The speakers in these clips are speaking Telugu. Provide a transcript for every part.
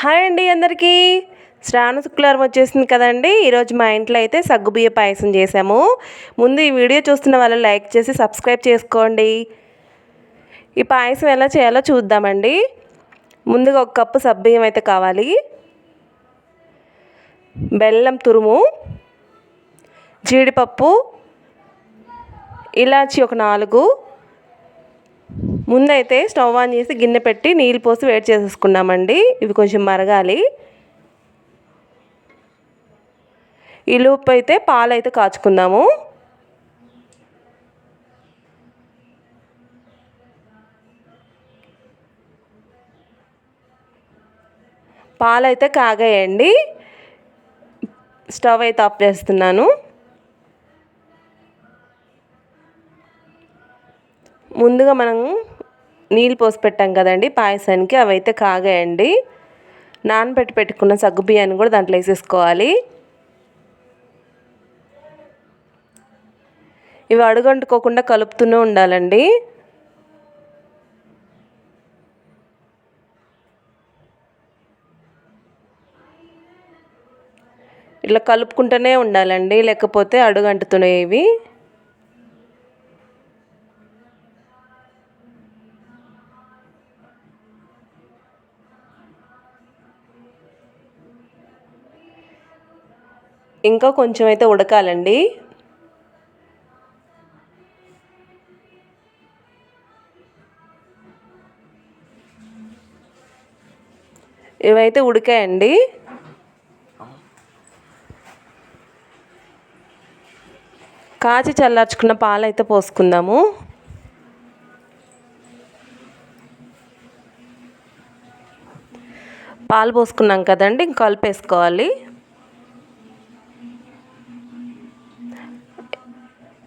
హాయ్ అండి అందరికీ. శ్రావణ శుక్రవారం వచ్చేసింది కదండి. ఈరోజు మా ఇంట్లో అయితే సగ్గుబియ్య పాయసం చేసాము ముందు ఈ వీడియో చూస్తున్న వాళ్ళు లైక్ చేసి సబ్స్క్రైబ్ చేసుకోండి. ఈ పాయసం ఎలా చేయాలో చూద్దామండి. ముందుగా ఒక కప్పు సబ్బియ్యం అయితే కావాలి. బెల్లం తురుము జీడిపప్పు ఇలాచి ఒక నాలుగు ముందైతే స్టవ్ ఆన్ చేసి గిన్నె పెట్టి నీళ్ళు పోసి వేడి చేసేసుకున్నామండి. ఇవి కొంచెం మరగాలి. ఈ లోపు అయితే పాలు అయితే కాచుకుందాము. పాలు అయితే కాగాయండి. స్టవ్ అయితే ఆఫ్ చేస్తున్నాను. ముందుగా మనం నీళ్ళు పోసి పెట్టాం కదండి పాయసానికి అవైతే కాగాయండి. నానబెట్టి పెట్టుకున్న సగ్గు బియ్యాన్ని కూడా దాంట్లో వేసేసుకోవాలి. ఇవి అడుగంటుకోకుండా కలుపుతూనే ఉండాలండి. ఇట్లా కలుపుకుంటూనే ఉండాలండి లేకపోతే అడుగంటుతున్నాయి ఇవి. ఇంకా కొంచెం అయితే ఉడకాలండి. ఇవైతే ఉడికాయండి. కాచి చల్లార్చుకున్న పాలు అయితే పోసుకుందాము. పాలు పోసుకున్నాం కదండి ఇంక కలిపేసుకోవాలి.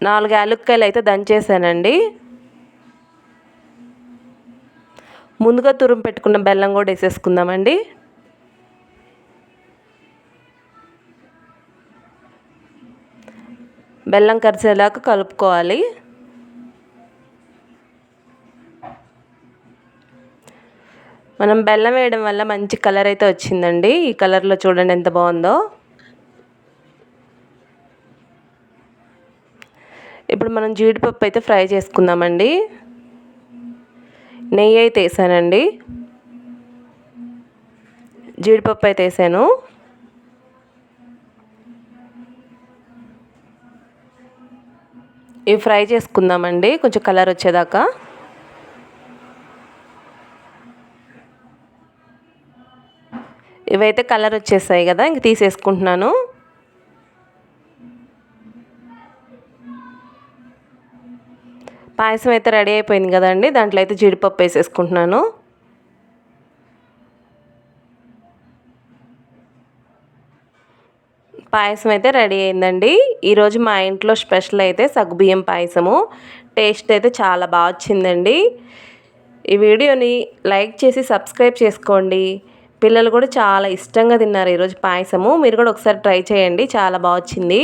నాలుగు యాలక్కాయలు అయితే దంచేసానండి ముందుగా తురుము పెట్టుకున్న బెల్లం కూడా వేసేసుకుందామండి. బెల్లం కరిసేలాగా కలుపుకోవాలి. మనం బెల్లం వేయడం వల్ల మంచి కలర్ అయితే వచ్చిందండి. ఈ కలర్లో చూడండి ఎంత బాగుందో. ఇప్పుడు మనం జీడిపప్పు అయితే ఫ్రై చేసుకుందామండి. నెయ్యి అయితే వేసానండి. జీడిపప్పు అయితే వేసాను. ఇవి ఫ్రై చేసుకుందామండి కొంచెం కలర్ వచ్చేదాకా. ఇవైతే కలర్ వచ్చేసాయి కదా ఇంక తీసేసుకుంటున్నాను. పాయసం అయితే రెడీ అయిపోయింది కదండి. దాంట్లో అయితే జీడిపప్పు వేసేసుకుంటున్నాను. పాయసం అయితే రెడీ అయిందండి. ఈరోజు మా ఇంట్లో స్పెషల్ అయితే సగ్గుబియ్యం పాయసము. టేస్ట్ అయితే చాలా బాగా వచ్చిందండి. ఈ వీడియోని లైక్ చేసి సబ్స్క్రైబ్ చేసుకోండి. పిల్లలు కూడా చాలా ఇష్టంగా తిన్నారు ఈరోజు పాయసము. మీరు కూడా ఒకసారి ట్రై చేయండి. చాలా బాగా వచ్చింది.